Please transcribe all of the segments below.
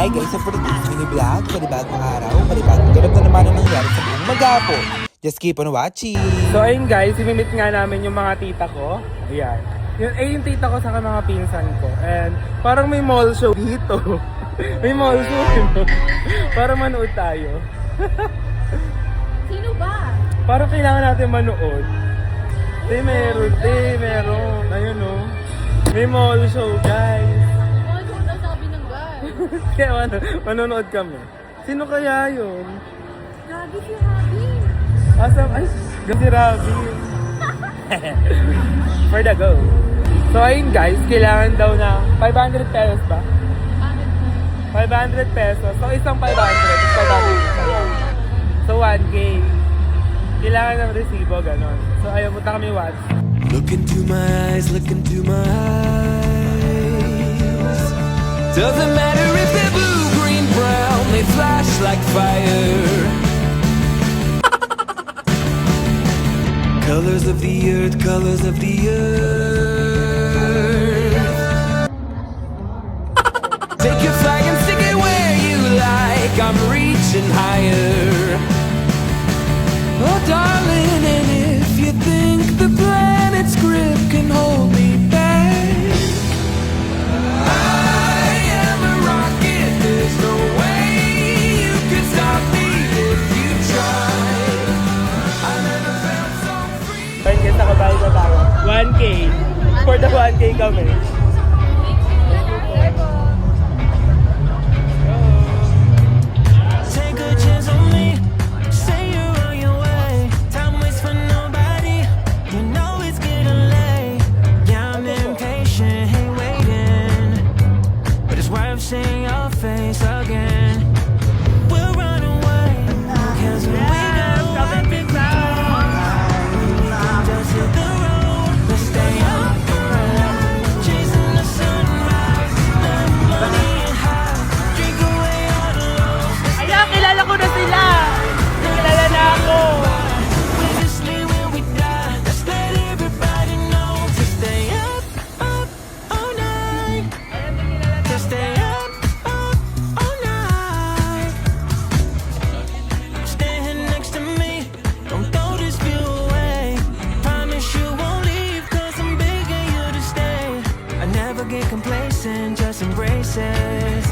Hi guys, so for today's mini vlog, panibagong araw, panibagong ganap na naman ang nangyari sa buong magapo. Just keep on watching! So ayun guys, imimit nga namin yung mga tita ko. Ayan. Yun, eh yung tita ko sa mga pinsan ko. And parang may mall show dito. may mall show. no? Para manood tayo. Sino ba? Parang kailangan natin manood. Di meron, di meron. Ayun o. May mall show guys. Kaya ano, manonood kami. Sino kaya yun? Grabe si Habi. Asa, ay, si Robin. For the go. So ayun guys, kailangan daw na 500 pesos ba? Bakit? 500 pesos. So isang 500 is 500 pesos. So 1K. Kailangan ng resibo, ganon. So ayun, punta kami once. Look into my eyes, look into my eyes. Doesn't matter they're blue, green, brown, they flash like fire. colors of the earth, colors of the earth. Take your flag and stick it where you like. I'm reaching higher. Oh, darling, and if you think the planet's grip can hold me The 1K kami. Get complacent, just embrace it.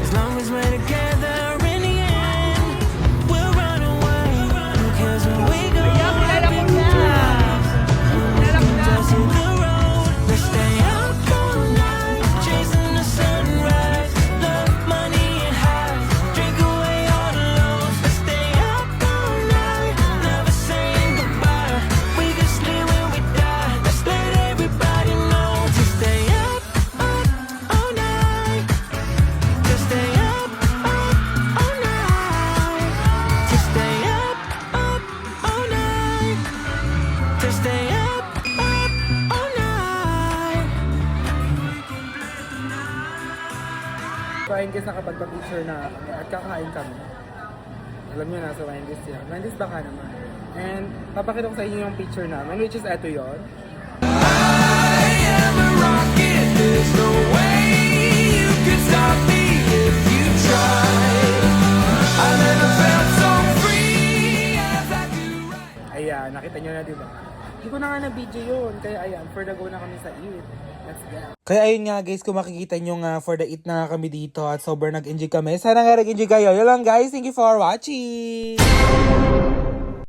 As long as we're together Guys, nakapagpa-picture na kami at kakain kami. Alam nyo, nasa Wendy's yan. Wendy's baka naman. And papakita ko sa inyo yung picture namin, which is eto yon. I am a rocket. There's no way you can stop me if you try. I never felt so free as I do right. Ayan, nakita nyo na diba? Hindi ko na nga na-video yun. Kaya ayan, for the go na kami sa eat. Let's go. Kaya ayun nga guys, kung makikita nyo nga for the eat na nga kami dito at sobrang nag-enjoy kami. Sana nga nag-enjoy kayo. Yun lang guys, thank you for watching!